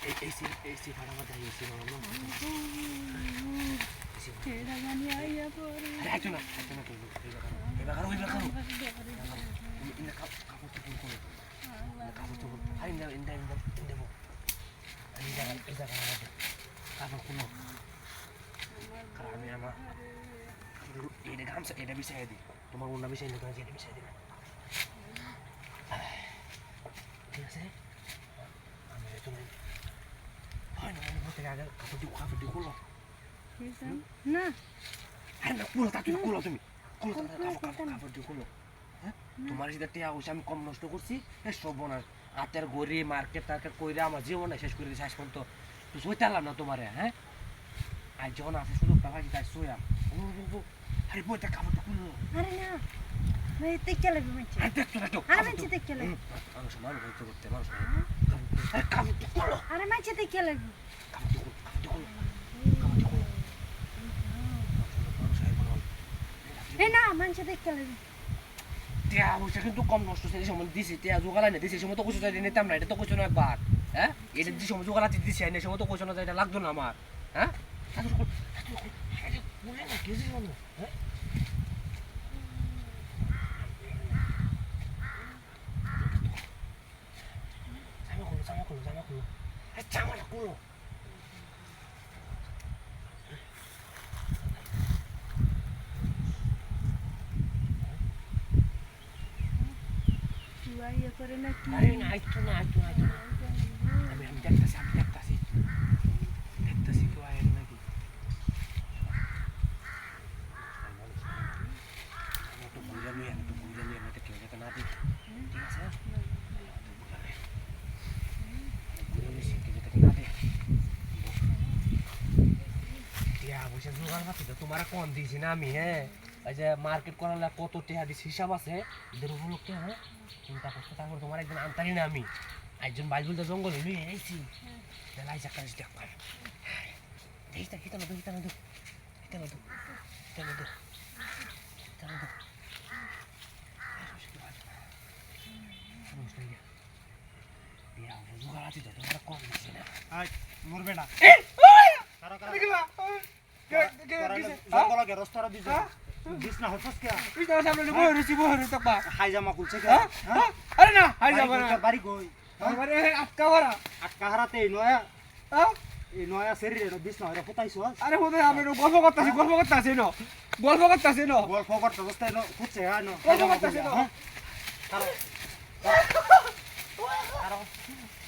এই এই সি এই সি ভাড়া মাথা এই সি ভাড়া না ছেড়া জানি আইয়া পরে আরে আইতো না হ্যাঁ তোমার সাথে টিয়া হইছে আমি কম নষ্ট করছি এ সব বোনাস আতের গড়ি মার্কেট টার্কেট কইরা আমার জীবন শেষ করে দিয়েছে আজ পর্যন্ত তো সইতে পারলাম না তোমারে হ্যাঁ আর যখন আছে সুযোগটা পাইছি তাই সইয়া ও ও, ও, আরে বইটা কাপড়টা কুলো আরে না আরে মানছে দেখতে লাগবে কিন্তু কম নষ্ট সেই সময় দিছি টিয়া জোগাড় না দিছি সেই সময় তো কিছু চাই নিতাম না এটা তো কিছু না একবার হ্যাঁ? এটা যে সময় আছে দিছি না সময় তো কিছু না এটা লাগতো না আমার হ্যাঁ? জামা খুলো জামা খুলো জামা খুলো। খুলো। তুই আইয়া করে না কি আরে না আইতো না আইতো না আইতো না আমি আমি দেখতেছি আমি দেখতেছি দেখতেছি কেউ আয় নাকি আমি একটু ঘুরে নিয়ে আমি একটু ঘুরে নিয়ে আমি কেউ যাতে না দেখে ঠিক আছে ঘুরে নিয়েছি কেউ যাতে না দেখে টিয়া পয়সা জোগাড় পাচ্ছি তো তোমার কম দিয়েছি না আমি হ্যাঁ এই যে মার্কেট করার লাগে কত দিছি হিসাব আছে? এদের উপলক্ষে হ্যাঁ? চিন্তা করতে তারপর তোমার একদিন আনতারি না আমি। একজন বাইশ বলতে জঙ্গলে চাকা দিচ্ছি না। দিস না হচ্ছস কে পিছনে সামনে বই রয়েছি বই রয়েছি তকবা হাইজামা খুলছে কে হ্যাঁ? আরে না হাই কই না। বাড়ি কই? আরে আটকা ভরা। আটকা হারাতে নয়া হ্যাঁ? এই নয়া শরীরে দিস না এটা ফুটাইছ আরে বোধ আমি গল্প করতেছি গল্প করতেছি ন। গল্প করতেছি ন। বল ফকর ন ফুটছে হ্যাঁ ন। গল্প করতেছি ন। হ্যাঁ?